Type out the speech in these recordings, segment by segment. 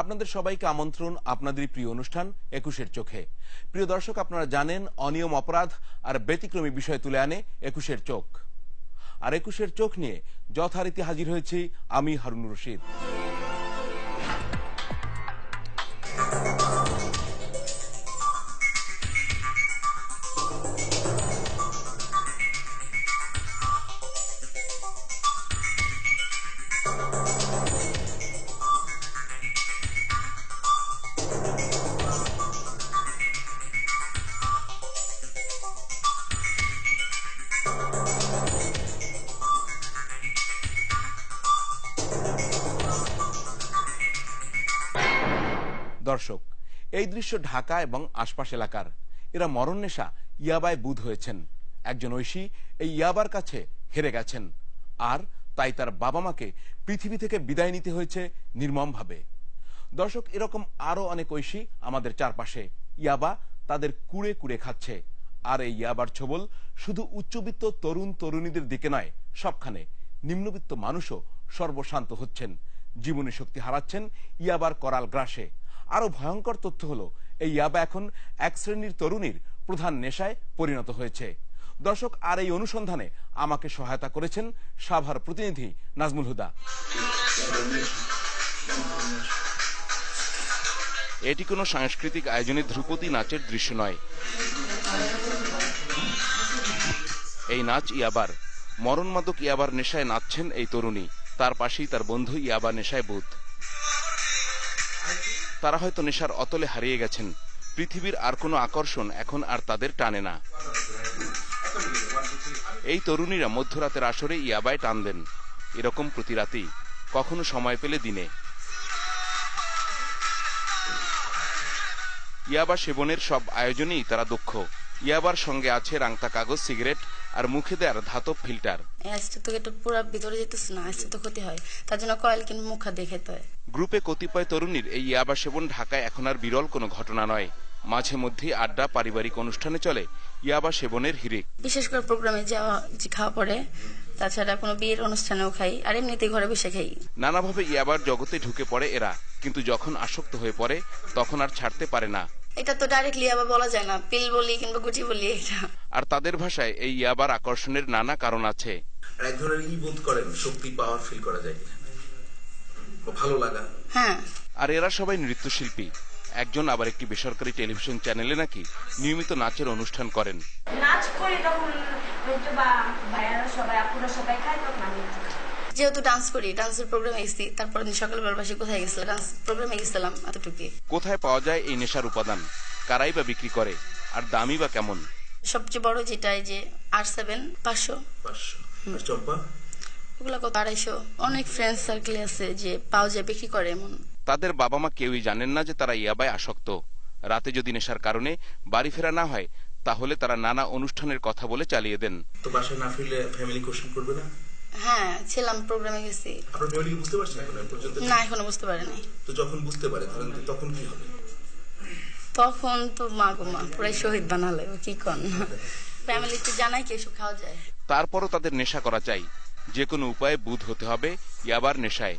আপনাদের সবাইকে আমন্ত্রণ আপনাদেরই প্রিয় অনুষ্ঠান একুশের চোখে। প্রিয় দর্শক, আপনারা জানেন, অনিয়ম, অপরাধ আর ব্যতিক্রমী বিষয় তুলে আনে একুশের চোখ। আর একুশের চোখ নিয়ে যথারীতি হাজির হয়েছি আমি হারুন রশিদ। এই দৃশ্য ঢাকা এবং আশপাশ এলাকার। এরা মরণ নেশা ইয়াবায় বুধ হয়েছেন। একজন ঐশী এই ইয়াবার কাছে হেরে গেছেন। আর তাই তার বাবা মাকে পৃথিবী থেকে বিদায় নিতে হয়েছে নির্মমভাবে। দর্শক, এরকম আরও অনেক ঐশী আমাদের চারপাশে। ইয়াবা তাদের কুড়ে কুড়ে খাচ্ছে। আর এই ইয়াবার ছবল শুধু উচ্চবিত্ত তরুণ তরুণীদের দিকে নয়, সবখানে। নিম্নবিত্ত মানুষও সর্বশান্ত হচ্ছেন। জীবনী শক্তি হারাচ্ছেন ইয়াবার করাল গ্রাসে। আরও ভয়ঙ্কর তথ্য হলো, এই ইয়াবা এখন এক শ্রেণির তরুণীর প্রধান নেশায় পরিণত হয়েছে। দর্শক, আর এই অনুসন্ধানে আমাকে সহায়তা করেছেন সাভার প্রতিনিধি নাজমুল হুদা। এটি কোনো সাংস্কৃতিক আয়োজনে ধ্রুপদী নাচের দৃশ্য নয়। এই নাচ ইয়াবার। মরণমাদক ইয়াবার নেশায় নাচছেন এই তরুণী। তার পাশেই তার বন্ধু ইয়াবা নেশায় বুধ। তারা হয়তো নেশার অতলে হারিয়ে গেছেন। পৃথিবীর আর কোনো আকর্ষণ এখন আর তাদের টানে না। এই তরুণীরা মধ্যরাতের আসরে ইয়াবায় টান দেন। এরকম প্রতি রাতেই, কখনো সময় পেলে দিনে। ইয়াবা সেবনের সব আয়োজনেই তারা দক্ষ। ইয়াবার সঙ্গে আছে রাংতা কাগজ, সিগারেট আর মুখে দেয়ার ধাতব ফিল্টার। আইসটা তো এটা পুরো ভিতরে যেতেছে না আইসটা তো ক্ষতি হয়। তার জন্য কয়েল কিনে মুখা দেখে তো গ্রুপে কতিপয় তরুণীর এই ইয়াবা সেবন ঢাকায় এখন আর বিরল কোনো ঘটনা নয়। মাঝে মধ্যে আড্ডা পারিবারিক অনুষ্ঠানে চলে ইয়াবা সেবনের হিরে। বিশেষ করে প্রোগ্রামে যাওয়া যে খাওয়া পড়ে তাছাড়া কোনো বিয়ের অনুষ্ঠানেও খাই আর এমনিতে ঘরে বসে খাই। নানাভাবে ইয়াবার জগতে ঢুকে পড়ে এরা কিন্তু যখন আসক্ত হয়ে পড়ে তখন আর ছাড়তে পারে না। এটা তো ডাইরেক্টলি আবার বলা যায় না পিল বলি কিংবা গুটি বলি এটা। আর তাদের ভাষায় এই ইয়াবার আকর্ষণের নানা কারণ আছে। এক ধরনের ই বোধ করেন শক্তি পাওয়ার ফিল করা যায় ভালো লাগা। হ্যাঁ। আর এরা সবাই নৃত্যশিল্পী। একজন আবার একটি বেসরকারি টেলিভিশন চ্যানেলে নাকি নিয়মিত নাচের অনুষ্ঠান করেন। নাচ করি তখন হয়তো বা ভাইয়ারা সবাই আপুরা সবাই খায় তখন আমি যেহেতু ডান্স করি ডান্সের প্রোগ্রামে গেছি তারপর দিন সকালবেলা বাসে কোথায় গেছিলাম ডান্স প্রোগ্রামে গেছিলাম এতটুকুই। কোথায় পাওয়া যায় এই নেশার উপাদান? কারাই বা বিক্রি করে? আর দামই বা কেমন? সবচেয়ে বড় যেটা যে আর সেভেন পাঁচশো। ওগুলা কত? আড়াইশো। অনেক ফ্রেন্ড সার্কেল আছে যে পাওয়া যায় বিক্রি করে এমন। তাদের বাবা মা কেউই জানেন না যে তারা ইয়াবায় আসক্ত। রাতে যদি নেশার কারণে বাড়ি ফেরা না হয় তাহলে তারা নানা অনুষ্ঠানের কথা বলে চালিয়ে দেন। তো বাসায় না ফিরলে ফ্যামিলি কোশ্চেন করবে না? হ্যাঁ ছিলাম প্রোগ্রামে গেছি। আপনার ফ্যামিলি বুঝতে পারছেন এখন? পর্যন্ত? না এখনও বুঝতে পারিনি তো যখন বুঝতে পারে তখন তখন কি হবে? তখন তো মা গো মা পুরাই শহীদ বানালে কি কন? ফ্যামিলিতে জানাই কি এসব খাওয়া যায়? তারপরও তাদের নেশা করা চাই। যে কোনো উপায়ে বুধ হতে হবে ইয়াবার নেশায়।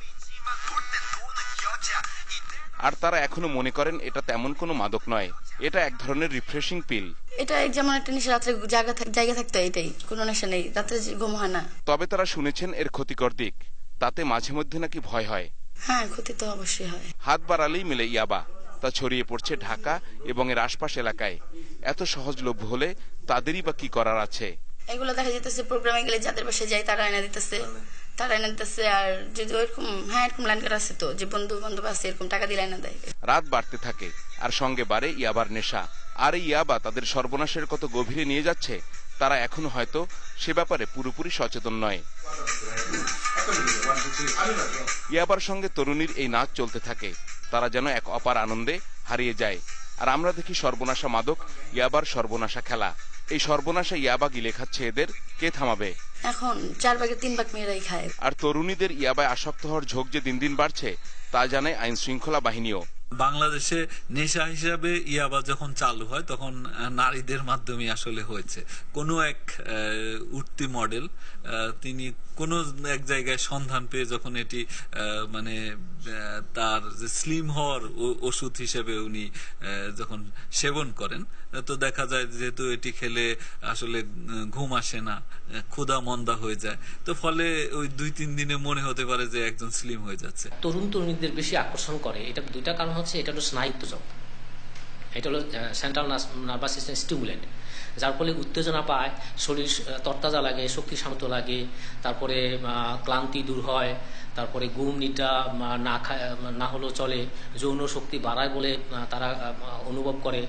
আর তারা এখনও মনে করেন এটা তেমন কোনো মাদক নয়। এটা এক ধরনের রিফ্রেশিং পিল এটা যেমন একটা নেশা রাত্রে জায়গা জায়গা থাকতো এটাই। কোনো নেশা নেই। রাত্রে ঘুম হয় না। তবে তারা শুনেছেন এর ক্ষতিকর দিক। তাতে মাঝে মধ্যে নাকি ভয় হয়। হ্যাঁ ক্ষতি তো অবশ্যই হয়। হাত বাড়ালেই মিলে ইয়াবা। তা ছড়িয়ে পড়ছে ঢাকা এবং এর আশপাশ এলাকায়। এত সহজলভ্য হলে তাদেরই বা কি করার আছে? এগুলো দেখা যেতেছে প্রোগ্রামে গেলে যাদের বাসায় যাই তারা এনে দিতেছে। তারা এনে দিতেছে আর যদি ওইরকম হ্যাঁ এরকম লাইন করা আছে তো। যে বন্ধু বান্ধব আছে এরকম টাকা দিয়ে এনে দেয়। রাত বাড়তে থাকে। আর সঙ্গে বাড়ে ইয়াবার নেশা। আর এই ইয়াবা তাদের সর্বনাশের কত গভীরে নিয়ে যাচ্ছে তারা এখনও হয়তো সে ব্যাপারে পুরোপুরি সচেতন নয়। ইয়াবার সঙ্গে তরুণীর এই নাচ চলতে থাকে। তারা যেন এক অপার আনন্দে হারিয়ে যায়। আর আমরা দেখি সর্বনাশা মাদক ইয়াবার সর্বনাশা খেলা। এই সর্বনাশা ইয়াবা গিলে খাচ্ছে এদের কে থামাবে? এখন চার ভাগের তিন ভাগ মেয়েরাই খায়। আর তরুণীদের ইয়াবায় আসক্ত হওয়ার ঝোঁক যে দিন দিন বাড়ছে তা জানায় আইন শৃঙ্খলা বাহিনীও। বাংলাদেশে নেশা হিসাবে ইয়াবা যখন চালু হয়, তখন নারীদের মাধ্যমে আসলে হয়েছে। কোনো এক উঠতি মডেল তিনি কোনো এক জায়গায় সন্ধান পেয়ে যখন এটি মানে তার যে স্লিম হওয়ার ওষুধ হিসেবে উনি যখন সেবন করেন, তো দেখা যায় যেহেতু এটি খেলে আসলে ঘুম আসে না ক্ষুধা মন্দা হয়ে যায়। তো ফলে ওই দুই তিন দিনে মনে হতে পারে যে একজন স্লিম হয়ে যাচ্ছে। তরুণ তরুণীদের বেশি আকর্ষণ করে। এটা দুইটা কারণ হচ্ছে এটা হলো স্নায়ুত্তেজক এটা হলো সেন্ট্রাল নার্ভাস সিস্টেম স্টিমুলেন্ট যার ফলে উত্তেজনা পায় শরীর তরতাজা লাগে শক্তি শান্ত লাগে তারপরে আহ, ক্লান্তি দূর হয় তারপরে ঘুম নিটা না খায় না হলেও চলে যৌন শক্তি বাড়ায় বলে তারা অনুভব করে।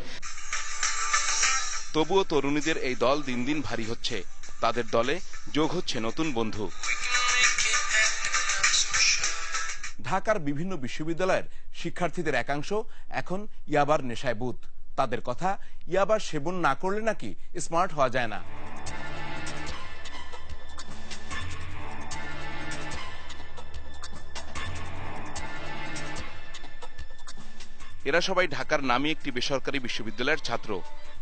তবুও তরুণীদের এই দল দিন দিন ভারী হচ্ছে। তাদের দলে যোগ হচ্ছে নতুন বন্ধু। ঢাকার বিভিন্ন বিশ্ববিদ্যালয়ের শিক্ষার্থীদের একাংশ এখন ইয়াবার নেশায় বুধ তাদের কথা ইয়াবার সেবন না করলে নাকি স্মার্ট হওয়া যায় না। এরা সবাই ঢাকার নামী একটি বেসরকারি বিশ্ববিদ্যালয়ের ছাত্র।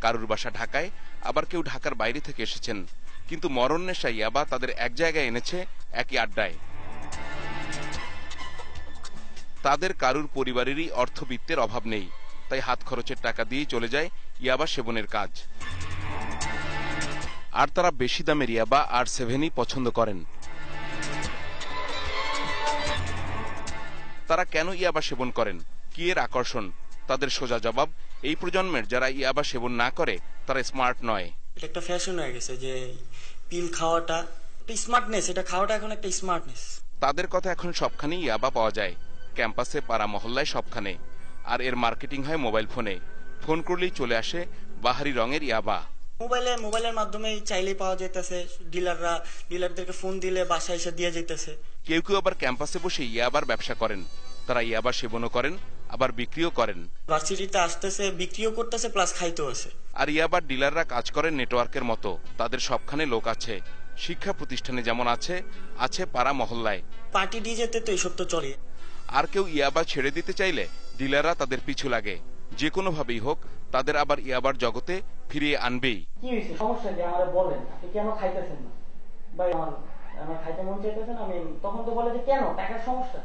কারুর বাসা ঢাকায় আবার কেউ ঢাকার বাইরে থেকে এসেছেন। কিন্তু মরণ নেশা ইয়াবা তাদের এক জায়গায় এনেছে, একই আড্ডায়। তাদের কারুর পরিবারেরই অর্থবিত্তের অভাব নেই, তাই হাত খরচের টাকা দিয়েই চলে যায় ইয়াবা সেবনের কাজ। আর তারা বেশি দামের ইয়াবা আর সেভেনই পছন্দ করেন। তারা কেন ইয়াবা সেবন করেন? কি এর আকর্ষণ? তাদের সোজা জবাব, এই প্রজন্মের যারা ইয়াবা সেবন না করে, তারা স্মার্ট নয়। এটা একটা ফ্যাশন হয়ে গেছে যে পিল খাওয়াটা একটা স্মার্টনেস এটা খাওয়াটা এখন একটা স্মার্টনেস তাদের কথা এখন সবখানেই ইয়াবা পাওয়া যায়। ক্যাম্পাসে পাড়া মহল্লায় সবখানে। আর এর মার্কেটিং হয় মোবাইল ফোনে। ফোন করলেই চলে আসে বাহারি রঙের ইয়াবা। মোবাইলে মোবাইলের মাধ্যমে চাইলেই পাওয়া যেতেছে ডিলাররা ডিলারদেরকে ফোন দিলে বাসায় এসে দিয়ে যেতেছে কেউ কেউ আবার ক্যাম্পাসে বসে ইয়াবার ব্যবসা করেন। তারা ইয়াবা সেবনও করেন আবার বিক্রিও করেন। ভার্সিটিতে আসতেছে বিক্রিও করতেছে প্লাস খাইতেও আছে। আর ইয়াবার ডিলাররা কাজ করেন নেটওয়ার্কের মতো। তাদের সবখানে লোক আছে। শিক্ষা প্রতিষ্ঠানে যেমন আছে আছে পাড়া মহল্লায়। পার্টি ডিজেতে তো এইসব তো চলে। আর কেউ ইয়াবা ছেড়ে দিতে চাইলে ডিলাররা তাদের পিছু লাগে। যে কোনোভাবেই হোক তাদের আবার ইয়াবার জগতে ফিরিয়ে আনবেই। কি হয়েছে? সমস্যা কি? আমারে বলেন। আপনি কেন খাইতেছেন না? ভাই আমার আমার খাইতে মন চাইতেছেন আমি তখন তো বলে যে কেন? টাকার সমস্যা।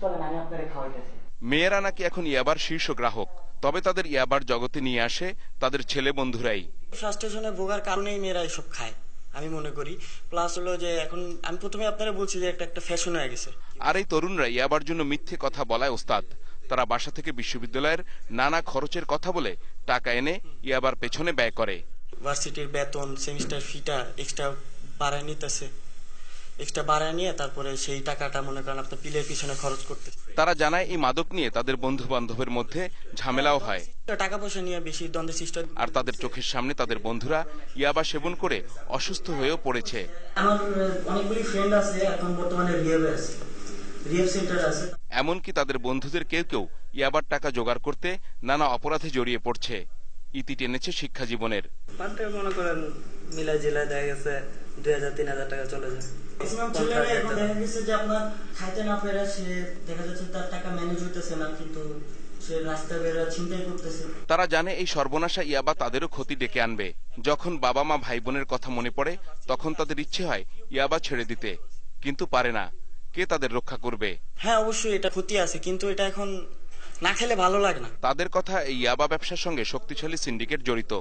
চলেন আমি আপনারে খাওয়াইতেছি। মেয়েরা নাকি এখন ইয়াবার শীর্ষ গ্রাহক। তবে তাদের ইয়াবার জগতে নিয়ে আসে তাদের ছেলে বন্ধুরাই। ফ্রাস্ট্রেশনে ভোগার কারণেই মেয়েরা এসব খায় আমি মনে করি। প্লাস হলো যে এখন আমি প্রথমে আপনারা বলছি যে একটা একটা ফ্যাশন হয়ে গেছে। আর এই তরুণরা ইয়াবার জন্য মিথ্যে কথা বলায় ওস্তাদ। তারা বাসা থেকে বিশ্ববিদ্যালয়ের নানা খরচের কথা বলে টাকা এনে ইয়াবার পেছনে ব্যয় করে। ভার্সিটির বেতন সেমিস্টার ফিটা এক্সট্রা বাড়ায় নিতেছে। এক্সট্রা বাড়ায় নিয়ে তারপরে সেই টাকাটা মনে করেন আপনার পিলের পিছনে খরচ করতে তারা জানায় এই মাদক নিয়ে তাদের বন্ধু বান্ধবের মধ্যে ঝামেলাও হয়। টাকা পয়সা নিয়ে বেশি দ্বন্দ্বের সৃষ্টি। আর তাদের চোখের সামনে তাদের বন্ধুরা ইয়াবা সেবন করে অসুস্থ হয়েও পড়েছে। আমার অনেকগুলি ফ্রেন্ড আছে এখন বর্তমানে রিহেবে আছে। রিহেব সেন্টার আছে। এমনকি তাদের বন্ধুদের কেউ কেউ ইয়াবার টাকা জোগাড় করতে নানা অপরাধে জড়িয়ে পড়ছে। ইতি টেনেছে শিক্ষা জীবনের মনে করেন জিলাই দেখা গেছে দুই হাজার তিন হাজার টাকা চলে যায়। ম্যাক্সিমাম ছেলেরা এখন দেখা গেছে যে আপনার খাইতে না পেরে সে দেখা যাচ্ছে তার টাকা ম্যানেজ হইতেছে না কিন্তু সে রাস্তায় বেরো চিন্তাই করতেছে। তারা জানে এই সর্বনাশা ইয়াবা তাদেরও ক্ষতি ডেকে আনবে। যখন বাবা মা ভাই বোনের কথা মনে পড়ে তখন তাদের ইচ্ছে হয় ইয়াবা ছেড়ে দিতে কিন্তু পারে না। কে তাদের রক্ষা করবে? হ্যাঁ অবশ্যই এটা ক্ষতি আছে কিন্তু এটা এখন না খেলে ভালো লাগে না। তাদের কথা এই ইয়াবা ব্যবসার সঙ্গে শক্তিশালী সিন্ডিকেট জড়িত।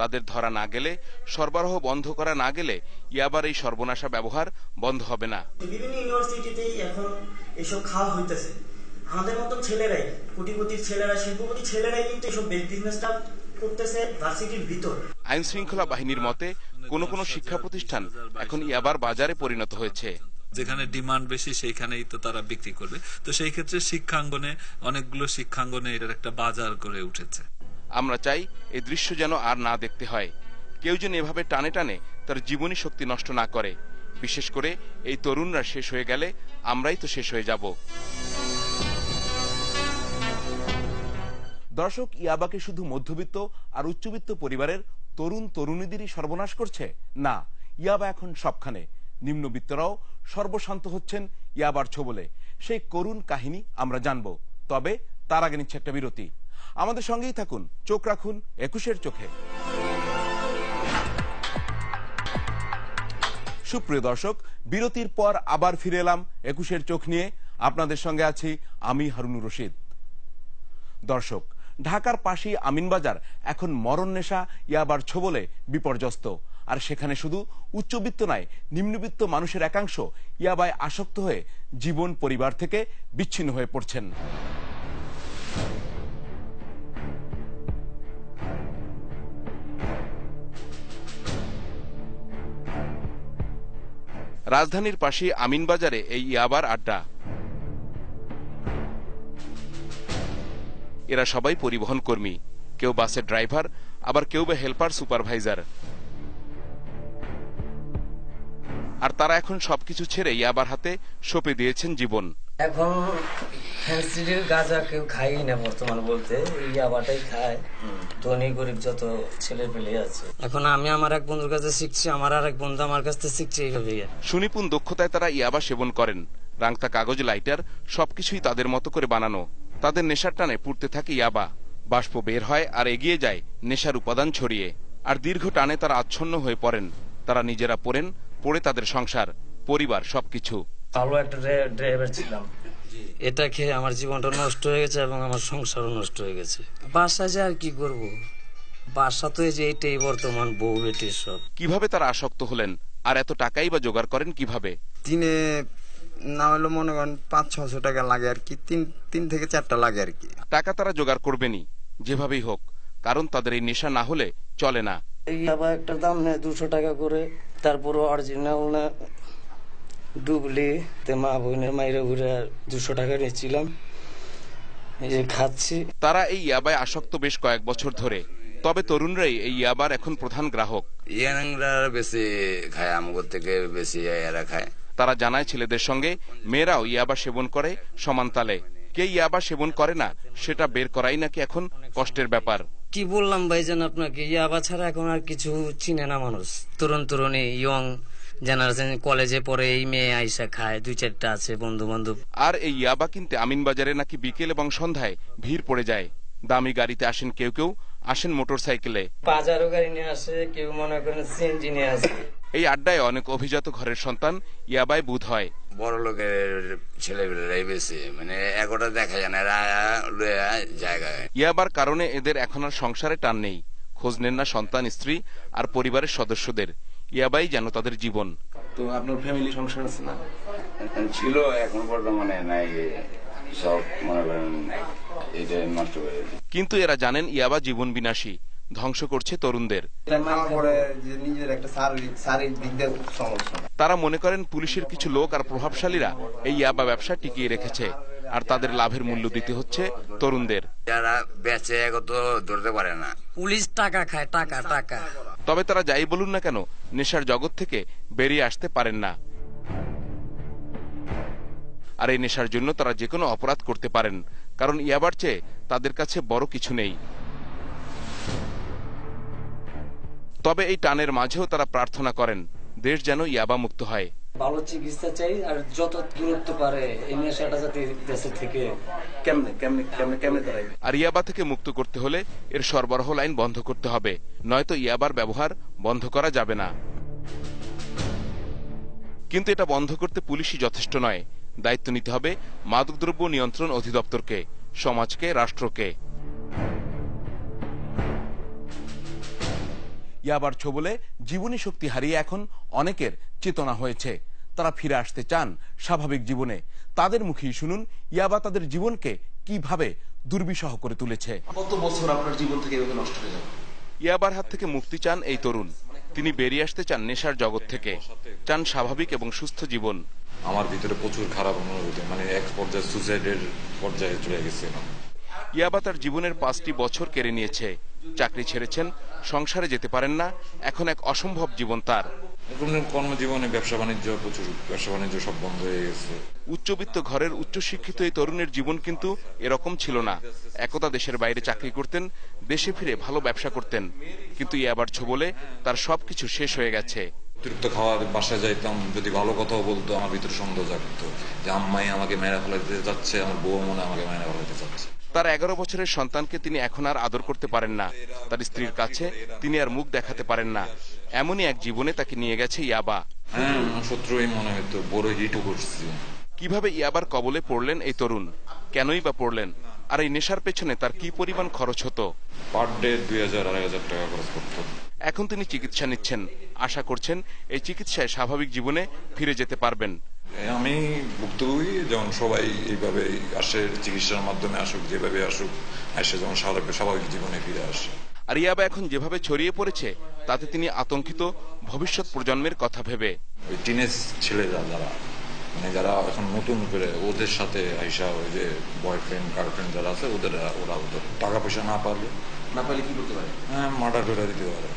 তাদের ধরা না গেলে সরবরাহ বন্ধ করা না গেলে ইয়াবার এই সর্বনাশা ব্যবহার বন্ধ হবে না। বিভিন্ন ইউনিভার্সিটিতেই এখন এসব খাওয়া হইতেছে। আমাদের মতন ছেলেরাই কোটিপতির ছেলেরা শিল্পপতি ছেলেরাই কিন্তু এসব বিজনেসটা করতেছে ভার্সিটির ভিতর। আইন শৃঙ্খলা বাহিনীর মতে কোন কোন শিক্ষা প্রতিষ্ঠান এখন ইয়াবার বাজারে পরিণত হয়েছে। যেখানে ডিমান্ড বেশি সেইখানেই তো তারা বিক্রি করবে। তো সেই ক্ষেত্রে শিক্ষাঙ্গনে অনেকগুলো শিক্ষাঙ্গনে এটার একটা বাজার করে উঠেছে। আমরা চাই এই দৃশ্য যেন আর না দেখতে হয়। কেউ যেন এভাবে টানে টানে তার জীবনী শক্তি নষ্ট না করে। বিশেষ করে এই তরুণরা শেষ হয়ে গেলে আমরাই তো শেষ হয়ে যাব। দর্শক, ইয়াবাকে শুধু মধ্যবিত্ত আর উচ্চবিত্ত পরিবারের তরুণ তরুণীদেরই সর্বনাশ করছে? না, ইয়াবা এখন সবখানে। নিম্নবিত্তরাও সর্বশান্ত হচ্ছেন ইয়াবার ছোবলে। সেই করুণ কাহিনী আমরা জানব। তবে তার আগে নিচ্ছে একটা বিরতি। আমাদের সঙ্গেই থাকুন। চোখ রাখুন একুশের চোখে। সুপ্রিয় দর্শক, বিরতির পর আবার ফিরে এলাম একুশের চোখ নিয়ে। আপনাদের সঙ্গে আছি আমি হারুনুর রশিদ। দর্শক, ঢাকার পাশেই আমিনবাজার, এখন মরণ নেশা, ইয়াবার ছোবলে বিপর্যস্ত। আর সেখানে শুধু উচ্চবিত্ত নয়, নিম্নবিত্ত মানুষের একাংশ ইয়াবায় আসক্ত হয়ে জীবন পরিবার থেকে বিচ্ছিন্ন হয়ে পড়ছেন। রাজধানীর পাশে আমিনবাজারে এই ইয়াবার আড্ডা। এরা সবাই পরিবহন কর্মী। কেউ বাসের ড্রাইভার, আবার কেউ বা হেল্পার, সুপারভাইজার। আর তারা এখন সবকিছু ছেড়ে ইয়াবার হাতে সঁপে দিয়েছেন জীবন। এখন ফ্যান্সিডির গাঁজা কেউ খাই না বর্তমান বলতে ইয়াবাটাই খায়। ধনী গরিব যত ছেলে পেলে আছে। এখন আমি আমার এক বন্ধুর কাছে শিখছি আমার আর এক বন্ধু আমার কাছ থেকে শিখছে এইভাবে সুনিপুণ দক্ষতায় তারা ইয়াবা সেবন করেন। রাংতা কাগজ লাইটার সবকিছুই তাদের মতো করে বানানো। তাদের নেশার টানে পুড়তে থাকে ইয়াবা। বাষ্প বের হয় আর এগিয়ে যায় নেশার উপাদান ছড়িয়ে। আর দীর্ঘ টানে তারা আচ্ছন্ন হয়ে পড়েন। তারা নিজেরা পড়েন পড়ে তাদের সংসার পরিবার সবকিছু। ভালো একটা ড্রাইভার ছিলাম। এটা খেয়ে আমার জীবনটা নষ্ট হয়ে গেছে এবং আমার সংসারও নষ্ট হয়ে গেছে। বাসা যে আর কি করব? বাসা তো এই যে এইটাই বর্তমান বউ বেটির সব। কীভাবে তারা আসক্ত হলেন? আর এত টাকাই বা জোগাড় করেন কীভাবে? দিনে না হলে মনে করেন পাঁচ ছশো টাকা লাগে আর কি তিন তিন থেকে চারটা লাগে আর কি। টাকা তারা জোগাড় করবেনই যেভাবেই হোক। কারণ তাদের এই নেশা না হলে চলে না। ইয়াবা একটা দাম নেয় দুশো টাকা করে তারপরে অরিজিনাল না। ডুবলি তে মা বোনের মাইরে ঘুরে দুশো টাকা নিয়েছিলাম। যে খাচ্ছি। তারা এই ইয়াবায় আসক্ত বেশ কয়েক বছর ধরে। তবে তরুণরাই এই ইয়াবার এখন প্রধান গ্রাহক। ইয়াংরা বেশি খায় আমগর থেকে বেশি এরা খায়। তারা জানায় ছেলেদের সঙ্গে মেয়েরাও ইয়াবা সেবন করে সমান তালে। কে ইয়াবা সেবন করে না সেটা বের করাই নাকি এখন কষ্টের ব্যাপার? কি বললাম ভাইজান আপনাকে ইয়াবা ছাড়া এখন আর কিছু চিনে না মানুষ। তরুণ তরুণী ইয়ং জেনারেশন কলেজে পড়ে এই মেয়ে আইসা খায় দুই চারটা আছে বন্ধু বান্ধব আর এই ইয়াবা কিনতে আমিন বাজারে নাকি বিকেল এবং সন্ধ্যায় ভিড় পড়ে যায়। দামি গাড়িতে আসেন কেউ কেউ আসেন মোটর সাইকেলে বাজারও গাড়ি নিয়ে আসে কেউ মনে করেন সিএনজি নিয়ে আসে। এই আড্ডায় অনেক অভিজাত ঘরের সন্তান ইয়াবায় বুধ হয়। বড় লোকের ছেলেপেলেরাই বেশি মানে এগোটা দেখা যায় না জায়গায় ইয়াবার কারণে এদের এখন আর সংসারে টান নেই। খোঁজ নেন না সন্তান স্ত্রী আর পরিবারের সদস্যদের। ইয়াবাই যেন তাদের জীবন। তো আপনার ফ্যামিলি সংসার আছে না? ছিল এখন বর্তমানে নাই সব মনে করেন এটা নষ্ট করে কিন্তু এরা জানেন ইয়াবা জীবন বিনাশী ধ্বংস করছে তরুণদের। তারা মনে করেন পুলিশের কিছু লোক আর প্রভাবশালীরা এই ইয়াবা ব্যবসা টিকিয়ে রেখেছে। আর তাদের লাভের মূল্য দিতে হচ্ছে তরুণদের। যারা বেচে এগত ধরতে পারে না। পুলিশ টাকা খায় টাকা টাকা। তবে তারা যাই বলুন না কেন নেশার জগৎ থেকে বেরিয়ে আসতে পারেন না। আর এই নেশার জন্য তারা যে কোনো অপরাধ করতে পারেন কারণ ইয়াবার চেয়ে তাদের কাছে বড় কিছু নেই। তবে এই টানের মাঝেও তারা প্রার্থনা করেন দেশ যেন ইয়াবা মুক্ত হয়। ভালো চিকিৎসা চাই আর যত দূরত্ব পারে এই নেশাটা যাতে দেশের থেকে কেমনে কেমনে কেমনে কেমনে তারাই আর ইয়াবা থেকে মুক্ত করতে হলে এর সরবরাহ লাইন বন্ধ করতে হবে নয়তো ইয়াবার ব্যবহার বন্ধ করা যাবে না। কিন্তু এটা বন্ধ করতে পুলিশই যথেষ্ট নয়। দায়িত্ব নিতে হবে মাদকদ্রব্য নিয়ন্ত্রণ অধিদপ্তরকে সমাজকে রাষ্ট্রকে। ইয়াবার ছোবলে জীবনী শক্তি হারিয়ে এখন অনেকের চেতনা হয়েছে। তারা ফিরে আসতে চান স্বাভাবিক জীবনে। তাদের মুখেই শুনুন ইয়াবা তাদের জীবনকে কীভাবে দুর্বিষহ করে তুলেছে। কত বছর আপনার জীবন থেকে এভাবে নষ্ট হয়ে যাবে? ইয়াবার হাত থেকে মুক্তি চান এই তরুণ। তিনি বেরিয়ে আসতে চান নেশার জগৎ থেকে। চান স্বাভাবিক এবং সুস্থ জীবন। আমার ভিতরে প্রচুর খারাপ অনুভূতি মানে এক পর্যায়ে সুসাইডের পর্যায়ে চলে গেছে ইয়াবা তার জীবনের পাঁচটি বছর কেড়ে নিয়েছে। চাকরি ছেড়েছেন সংসারে যেতে পারেন না এখন এক অসম্ভব জীবন তার। কর্মজীবনে ব্যবসা বাণিজ্য প্রচুর ব্যবসা বাণিজ্য সব বন্ধ হয়ে গেছে। উচ্চবিত্ত ঘরের উচ্চশিক্ষিত এই তরুণের জীবন কিন্তু এরকম ছিল না। একদা দেশের বাইরে চাকরি করতেন দেশে ফিরে ভালো ব্যবসা করতেন। কিন্তু ইয়াবার ছোবলে তার সবকিছু শেষ হয়ে গেছে। অতিরিক্ত খাওয়ার বাসায় যাইতাম যদি ভালো কথাও বলতো আমার ভিতরে সন্দেহ জাগতো যে আম্মাই আমাকে মেরে ফেলাইতে যাচ্ছে আমার বউ মনে আমাকে মেরে ফেলাইতে যাচ্ছে। তার এগারো বছরের সন্তানকে তিনি এখন আর আদর করতে পারেন না। তার স্ত্রীর কাছে তিনি আর মুখ দেখাতে পারেন না। এমনই এক জীবনে তাকে নিয়ে গেছে ইয়াবা। হ্যাঁ কীভাবে ইয়াবার কবলে পড়লেন এই তরুণ? কেনই বা পড়লেন? আর এই নেশার পেছনে তার কি পরিমাণ খরচ হতো? পার ডে দুই হাজার আড়াই হাজার টাকা খরচ করতো। এখন তিনি চিকিৎসা নিচ্ছেন। আশা করছেন এই চিকিৎসায় স্বাভাবিক জীবনে ফিরে যেতে পারবেন। আমি ভুক্তভোগী যেমন সবাই এইভাবে আসে চিকিৎসার মাধ্যমে আসুক যেভাবে আসুক এসে যেমন স্বাভাবিক স্বাভাবিক জীবনে ফিরে আসে। আর ইয়াবা এখন যেভাবে ছড়িয়ে পড়েছে তাতে তিনি আতঙ্কিত ভবিষ্যৎ প্রজন্মের কথা ভেবে। ওই টিনেজ ছেলেরা যারা মানে যারা এখন নতুন করে ওদের সাথে আইসা ওই যে বয়ফ্রেন্ড গার্লফ্রেন্ড যারা আছে ওদের ওরা ওদের টাকা পয়সা না পারলে না পারলে কি করতে পারে? হ্যাঁ মার্ডার করে দিতে পারে।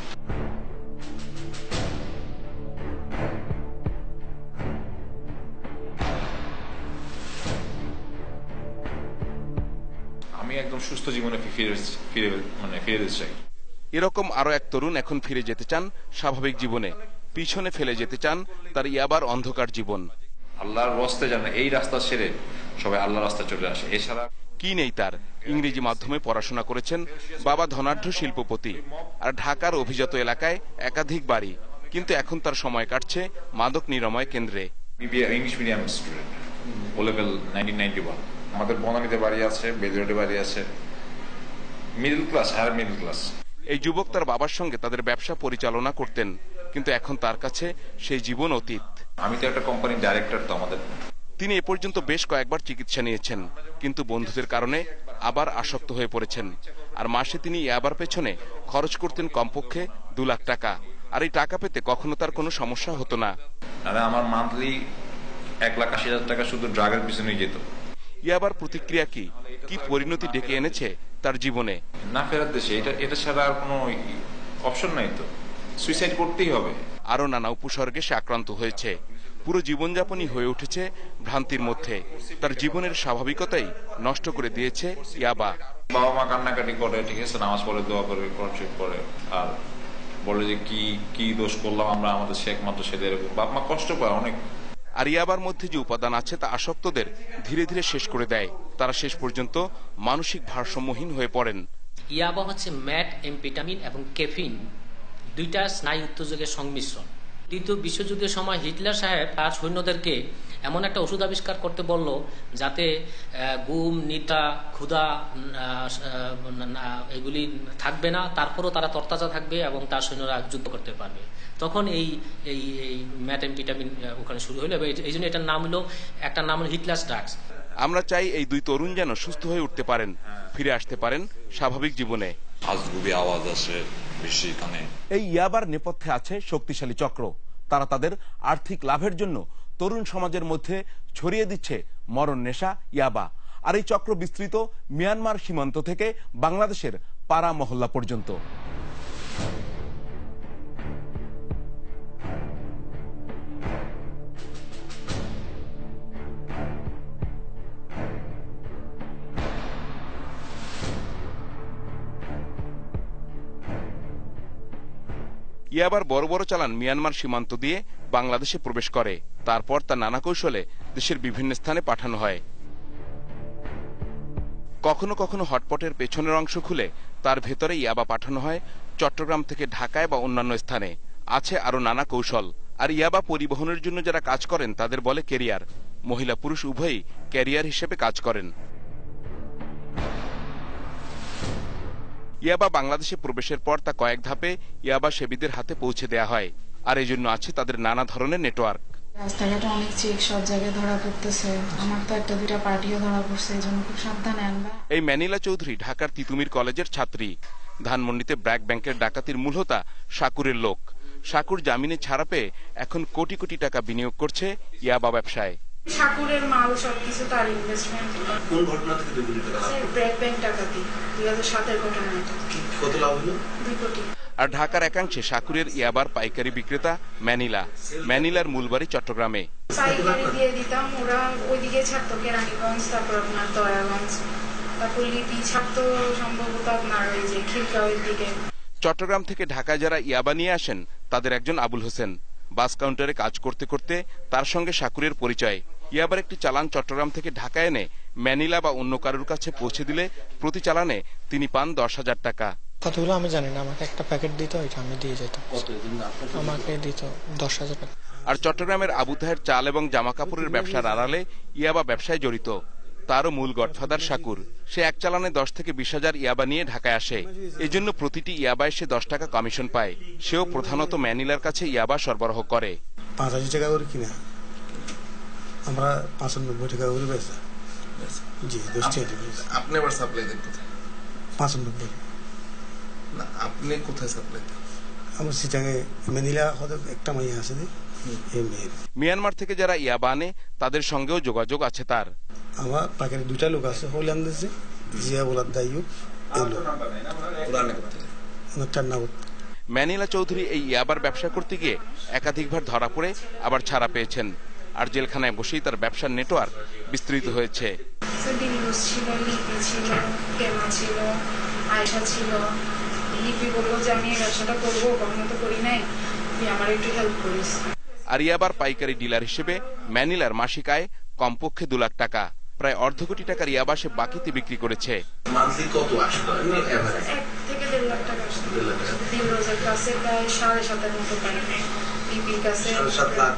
আমি একদম সুস্থ জীবনে ফিরে ফিরে মানে ফিরে যেতে চাই এরকম আরও এক তরুণ এখন ফিরে যেতে চান স্বাভাবিক জীবনে। পিছনে ফেলে যেতে চান তার ইয়াবার অন্ধকার জীবন। আল্লাহর রস্তে জানে এই রাস্তা ছেড়ে সবাই আল্লাহর রাস্তা চলে আসে। এছাড়া কি নেই তার? ইংরেজি মাধ্যমে পড়াশোনা করেছেন বাবা ধনাঢ্য শিল্পপতি আর ঢাকার অভিজাত এলাকায় একাধিক বাড়ি। কিন্তু এখন তার সময় কাটছে মাদক নিরাময় কেন্দ্রে। English medium student O level nineteen আমাদের বনানীতে বাড়ি আছে বেদরোডে বাড়ি আছে। Middle class higher middle class এই যুবক তার বাবার সঙ্গে তাদের ব্যবসা পরিচালনা করতেন কিন্তু এখন তার কাছে সেই জীবন অতীত। আমি তো একটা কোম্পানির ডাইরেক্টর তো আমাদের। তিনি এ পর্যন্ত বেশ কয়েকবার চিকিৎসা নিয়েছেন কিন্তু বন্ধুদের কারণে আবার আসক্ত হয়ে পড়েছেন। আর মাসে তিনি আবার পেছনে খরচ করতেন কমপক্ষে দু লাখ টাকা। আর এই টাকা পেতে কখনো তার কোনো সমস্যা হতো না। আমার মান্থলি এক লাখ আশি হাজার টাকা শুধু ড্রাগের পিছনে যেত। ইয়াবার প্রতিক্রিয়া কি? কি পরিণতি ডেকে এনেছে তার জীবনে? না ফেরার দেশে এটা এটা ছাড়া আর কোনো অপশন নাই তো। সুইসাইড করতেই হবে। আরও নানা উপসর্গে সে আক্রান্ত হয়েছে। পুরো জীবনযাপনই হয়ে উঠেছে ভ্রান্তির মধ্যে। তার জীবনের স্বাভাবিকতাই নষ্ট করে দিয়েছে ইয়াবা। বাবা মা কান্নাকাটি করে ঠিক আছে নামাজ পড়ে দোয়া করে কোরআন করে আর বলে যে কি কি দোষ করলাম আমরা আমাদের শেখ মাত্র ছেলে এরকম। বাপ মা কষ্ট পায় অনেক আর ইয়াবার মধ্যে যে উপাদান আছে তা আসক্তদের ধীরে ধীরে শেষ করে দেয়। তারা শেষ পর্যন্ত মানসিক ভারসাম্যহীন হয়ে পড়েন। ইয়াবা হচ্ছে ম্যাট এমপিটামিন এবং কেফিন, দুইটা স্নায়ু উত্তেজকের সংমিশ্রণ। দ্বিতীয় বিশ্বযুদ্ধের সময় হিটলার সাহেব তার সৈন্যদেরকে এমন একটা ওষুধ আবিষ্কার করতে বলল যাতে গুম নিতা ক্ষুধা এগুলি থাকবে না, তারপরও তারা তরতাজা থাকবে এবং তার সৈন্যরা যুদ্ধ করতে পারবে। তখন এই এই এই ম্যাট এমপিটামিন ওখানে শুরু হলো এবং এই- এই জন্য এটার নাম হলো একটা নাম হলো হিটলাস ড্রাগস আমরা চাই এই দুই তরুণ যেন সুস্থ হয়ে উঠতে পারেন ফিরে আসতে পারেন স্বাভাবিক জীবনে। আজগুবি আওয়াজ আসে বেশি কানে এই ইয়াবার নেপথ্যে আছে শক্তিশালী চক্র। তারা তাদের আর্থিক লাভের জন্য তরুণ সমাজের মধ্যে ছড়িয়ে দিচ্ছে মরণ নেশা ইয়াবা। আর এই চক্র বিস্তৃত মিয়ানমার সীমান্ত থেকে বাংলাদেশের পাড়া মহল্লা পর্যন্ত। ইয়াবার বড় বড় চালান মিয়ানমার সীমান্ত দিয়ে বাংলাদেশে প্রবেশ করে। তারপর তা নানা কৌশলে দেশের বিভিন্ন স্থানে পাঠানো হয়। কখনো কখনো হটপটের পেছনের অংশ খুলে তার ভেতরে ইয়াবা পাঠানো হয় চট্টগ্রাম থেকে ঢাকায় বা অন্যান্য স্থানে। আছে আরও নানা কৌশল। আর ইয়াবা পরিবহনের জন্য যারা কাজ করেন তাদের বলে কেরিয়ার মহিলা পুরুষ উভয়ই ক্যারিয়ার হিসেবে কাজ করেন। ইয়াবা বাংলাদেশে প্রবেশের পর তা কয়েক ধাপে ইয়াবা সেবীদের হাতে পৌঁছে দেয়া হয়। আর এই জন্য আছে তাদের নানা ধরনের নেটওয়ার্ক। রাস্তাঘাটে অনেক চেক সব জায়গায় ধরা পড়তেছে। আমার তো একটা দুইটা পার্টিও ধরা পড়ছে এই জন্য খুব সাবধানে আনবা। এই ম্যানিলা চৌধুরী ঢাকার তিতুমির কলেজের ছাত্রী। ধানমন্ডিতে ব্র্যাক ব্যাংকের ডাকাতির মূল হোতা সাকুরের লোক। সাকুর জামিনে ছাড়া পেয়ে এখন কোটি কোটি টাকা বিনিয়োগ করছে ইয়াবা ব্যবসায়। ঠাকুরের মাল সবকিছু তার ইনভেস্টমেন্ট কোন ঘটনা থেকে দুই কোটি টাকা ব্রেক ব্যাংক টাকাতি দুই হাজার সাতের ঘটনা এটা। কত লাভ হলো? দুই কোটি। আর ঢাকার একাংশে সাকুরের ইয়াবার পাইকারি বিক্রেতা ম্যানিলা। ম্যানিলার মূলবাড়ি চট্টগ্রামে। পাইকারি দিয়ে দিতাম ওরা ওইদিকে ছাড়তো কেরানীগঞ্জ তারপর আপনার দয়াগঞ্জ। তারপর লিপি ছাড়তো সম্ভবত আপনার ওই যে খিলগাঁওয়ের দিকে। চট্টগ্রাম থেকে ঢাকায় যারা ইয়াবা নিয়ে আসেন তাদের একজন আবুল হোসেন। বাস কাউন্টারে কাজ করতে করতে তার সঙ্গে সাকুরের পরিচয়। ইয়াবার একটি চালান চট্টগ্রাম থেকে ঢাকা এনে ম্যানিলা বা অন্য কারোর কাছে পৌঁছে দিলে প্রতি চালানে তিনি পান দশ হাজার টাকা। কতগুলো আমি জানি না আমাকে একটা প্যাকেট দিত ওইটা আমি দিয়ে যেতাম। আমাকে দিত দশ হাজার টাকা। আর চট্টগ্রামের আবু তাহের চাল এবং জামা কাপড়ের ব্যবসার আড়ালে ইয়াবা ব্যবসায় জড়িত। তারও মূল গডফাদার সাকুর সে এক চালানে দশ থেকে বিশ হাজার ইয়াবা নিয়ে ঢাকায় আসে। এই জন্য প্রতিটি ইয়াবায় সে দশ টাকা কমিশন পায়। সেও প্রধানত ম্যানিলার কাছে ইয়াবা সরবরাহ করে। পাঁচ হাজার টাকা করে কিনা? আমরা পাঁচানব্বই টাকা করে বেচা জি দশ টাকা আপনি আবার সাপ্লাই দেন কোথায়? পাঁচানব্বই না আপনি কোথায় সাপ্লাই দেন? আমার সিটাঙে মেনিলা হয়তো একটা মাইয়া আছে মিয়ানমার থেকে যারা ইয়াবা আনে তাদের সঙ্গেও যোগাযোগ আছে তার। আমার পাখির দুইটা লোক আছে দিচ্ছে জিয়া বলার দায়ু। ম্যানিলা চৌধুরী এই ইয়াবার ব্যবসা করতে গিয়ে একাধিকবার ধরা পড়ে আবার ছাড়া পেয়েছেন। আর জেলখানায় বসেই তার ব্যবসার নেটওয়ার্ক বিস্তৃত হয়েছে। ছিল লিপি ছিল কেমা ছিল আয়সা ছিল। লিপি বলল যে আমি এই ব্যবসাটা করব কখনো তো করি নাই। তুই আমার একটু হেল্প করিস। আর ইয়াবার পাইকারি ডিলার হিসেবে ম্যানিলার মাসিক আয় কমপক্ষে দু লাখ টাকা। প্রায় অর্ধ কোটি টাকার ইয়াবা সে বাকিতে বিক্রি করেছে। কাছে প্রায় সাড়ে সাতের মতো পাই কাছে সাত লাখ?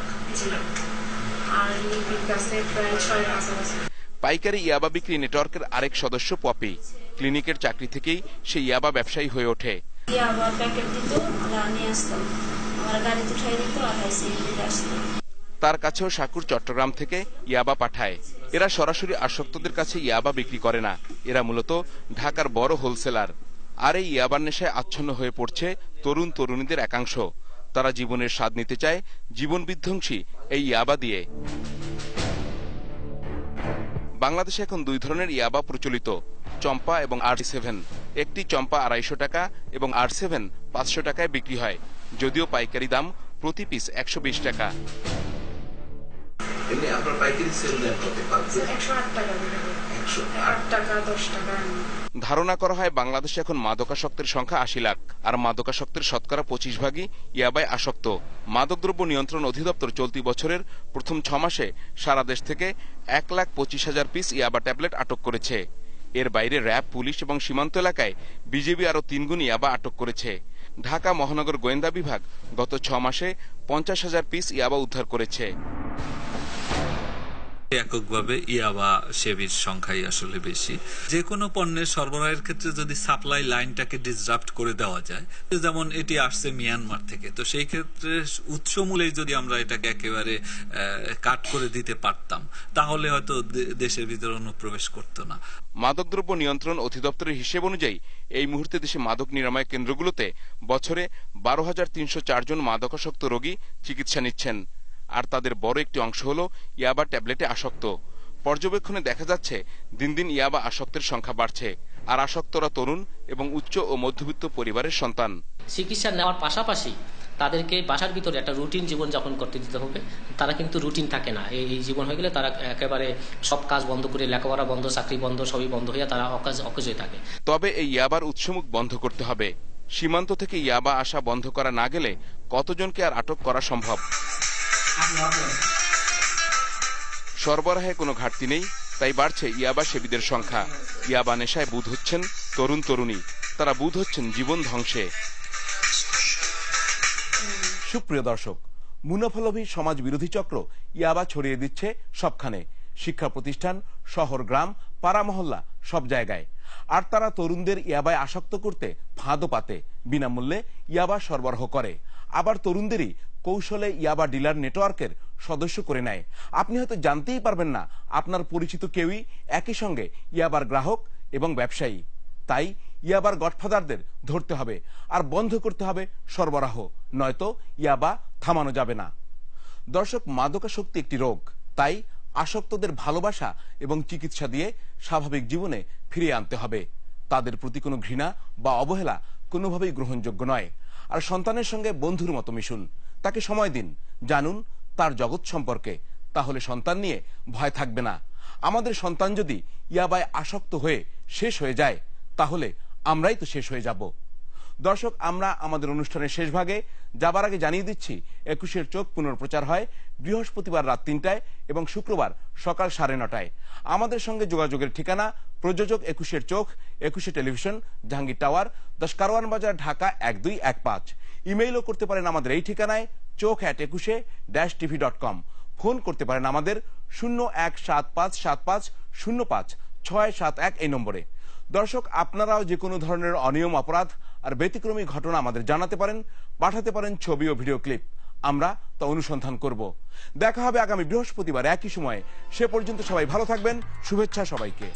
জি আর লিপির কাছে প্রায় ছয় কাছাকাছি পাইকারি ইয়াবা বিক্রি নেটওয়ার্কের আরেক সদস্য পপি। ক্লিনিকের চাকরি থেকেই সে ইয়াবা ব্যবসায়ী হয়ে ওঠে। দিয়ে প্যাকেট দিত আমরা নিয়ে আসতাম। আমার গাড়িতে উঠাই দিত আর হাইসে তার কাছেও সাকুর চট্টগ্রাম থেকে ইয়াবা পাঠায়। এরা সরাসরি আসক্তদের কাছে ইয়াবা বিক্রি করে না। এরা মূলত ঢাকার বড় হোলসেলার। আর এই ইয়াবার নেশায় আচ্ছন্ন হয়ে পড়ছে তরুণ তরুণীদের একাংশ। তারা জীবনের স্বাদ নিতে চায় জীবন বিধ্বংসী এই ইয়াবা দিয়ে। বাংলাদেশে এখন দুই ধরনের ইয়াবা প্রচলিত চম্পা এবং আর সেভেন। একটি চম্পা আড়াইশো টাকা এবং আর সেভেন পাঁচশো টাকায় বিক্রি হয় যদিও পাইকারি দাম প্রতি পিস একশো বিশ টাকা। এমনি আপনার পাইকারি সেল ধারণা করা হয় বাংলাদেশে এখন মাদকাসক্তের সংখ্যা আশি লাখ, আর মাদকাসক্তের শতকরা পঁচিশ ভাগই ইয়াবায় আসক্ত। মাদকদ্রব্য নিয়ন্ত্রণ অধিদপ্তর চলতি বছরের প্রথম ছ মাসে সারা দেশ থেকে এক লাখ পঁচিশ হাজার পিস ইয়াবা ট্যাবলেট আটক করেছে। এর বাইরে র্যাব, পুলিশ এবং সীমান্ত এলাকায় বিজেপি আরও তিনগুণ ইয়াবা আটক করেছে। ঢাকা মহানগর গোয়েন্দা বিভাগ গত ছ মাসে পঞ্চাশ হাজার পিস ইয়াবা উদ্ধার করেছে। এককভাবে ইয়াবা সেবির সংখ্যাই আসলে বেশি। যে কোনো পণ্যের সরবরাহের ক্ষেত্রে যদি সাপ্লাই লাইনটাকে ডিসরাপ্ট করে দেওয়া যায়, যেমন এটি আসছে মিয়ানমার থেকে, তো সেই ক্ষেত্রে উৎস মূলেই যদি আমরা এটাকে একেবারে কাট করে দিতে পারতাম, তাহলে হয়তো দেশের ভিতরে অনুপ্রবেশ করতো না। মাদকদ্রব্য নিয়ন্ত্রণ অধিদপ্তরের হিসেব অনুযায়ী, এই মুহূর্তে দেশে মাদক নিরাময় কেন্দ্রগুলোতে বছরে বারো হাজার তিনশো চারজন মাদকাসক্ত রোগী চিকিৎসা নিচ্ছেন। আর তাদের বড় একটি অংশ হল ইয়াবা ট্যাবলেটে আসক্ত। পর্যবেক্ষণে দেখা যাচ্ছে দিন দিন ইয়াবা আসক্তের সংখ্যা বাড়ছে আর আসক্তরা তরুণ এবং উচ্চ ও মধ্যবিত্ত পরিবারের সন্তান। চিকিৎসা নেওয়ার পাশাপাশি তাদেরকে বাসার ভিতরে একটা রুটিন জীবন যাপন করতে দিতে হবে। তারা কিন্তু রুটিন থাকে না। এই জীবন হয়ে গেলে তারা একেবারে সব কাজ বন্ধ করে লেখাপড়া বন্ধ চাকরি বন্ধ সবই বন্ধ হয়ে তারা অকাজ অকেজ হয়ে থাকে। তবে এই ইয়াবার উৎসমুখ বন্ধ করতে হবে। সীমান্ত থেকে ইয়াবা আসা বন্ধ করা না গেলে কতজনকে আর আটক করা সম্ভব? সরবরাহে কোনো ঘাটতি নেই, তাই বাড়ছে ইয়াবা সেবীদের সংখ্যা। ইয়াবা নেশায় বুধ হচ্ছেন তরুণ তরুণী, তারা বুধ হচ্ছেন জীবন ধ্বংসে। সুপ্রিয় দর্শক, মুনাফলভী সমাজ বিরোধী চক্র ইয়াবা ছড়িয়ে দিচ্ছে সবখানে। শিক্ষা প্রতিষ্ঠান, শহর গ্রাম, পাড়া মহল্লা, সব জায়গায়। আর তারা তরুণদের ইয়াবায় আসক্ত করতে ফাঁদও পাতে, বিনামূল্যে ইয়াবা সরবরাহ করে। আবার তরুণদেরই কৌশলে ইয়াবা ডিলার নেটওয়ার্কের সদস্য করে নেয়। আপনি হয়তো জানতেই পারবেন না, আপনার পরিচিত কেউই একই সঙ্গে ইয়াবার গ্রাহক এবং ব্যবসায়ী। তাই ইয়াবার গডফাদারদের ধরতে হবে আর বন্ধ করতে হবে সরবরাহ, নয়তো ইয়াবা থামানো যাবে না। দর্শক, মাদকাসক্তি একটি রোগ। তাই আসক্তদের ভালোবাসা এবং চিকিৎসা দিয়ে স্বাভাবিক জীবনে ফিরিয়ে আনতে হবে। তাদের প্রতি কোনো ঘৃণা বা অবহেলা কোনোভাবেই গ্রহণযোগ্য নয়। আর সন্তানের সঙ্গে বন্ধুর মতো মিশুন। তাকে সময় দিন, জানুন তার জগৎ সম্পর্কে। তাহলে সন্তান নিয়ে ভয় থাকবে না। আমাদের সন্তান যদি ইয়াবায় আসক্ত হয়ে শেষ হয়ে যায়, তাহলে আমরাই তো শেষ হয়ে যাব। দর্শক, আমরা আমাদের অনুষ্ঠানের শেষ ভাগে যাবার আগে জানিয়ে দিচ্ছি, একুশের চোখ পুনর্প্রচার হয় বৃহস্পতিবার রাত তিনটায় এবং শুক্রবার সকাল সাড়ে নটায়। আমাদের সঙ্গে যোগাযোগের ঠিকানা, প্রযোজক একুশের চোখ, একুশে টেলিভিশন, জাহাঙ্গীর টাওয়ার, দশ কারওয়ান বাজার, ঢাকা এক দুই এক পাঁচ। ইমেইলও করতে পারেন আমাদের এই ঠিকানায় চোখ at Ekushey dash TV dot com phone করতে পারেন আমাদের শূন্য এক সাত পাঁচ সাত পাঁচ শূন্য পাঁচ ছয় সাত এক এই নম্বরে। দর্শক, আপনারাও যে কোনো ধরনের অনিয়ম, অপরাধ আর ব্যতিক্রমী ঘটনা আমাদের জানাতে পারেন, পাঠাতে পারেন ছবি ও ভিডিও ক্লিপ। আমরা তা অনুসন্ধান করব। দেখা হবে আগামী বৃহস্পতিবার একই সময়ে। সে পর্যন্ত সবাই ভালো থাকবেন, শুভেচ্ছা সবাইকে।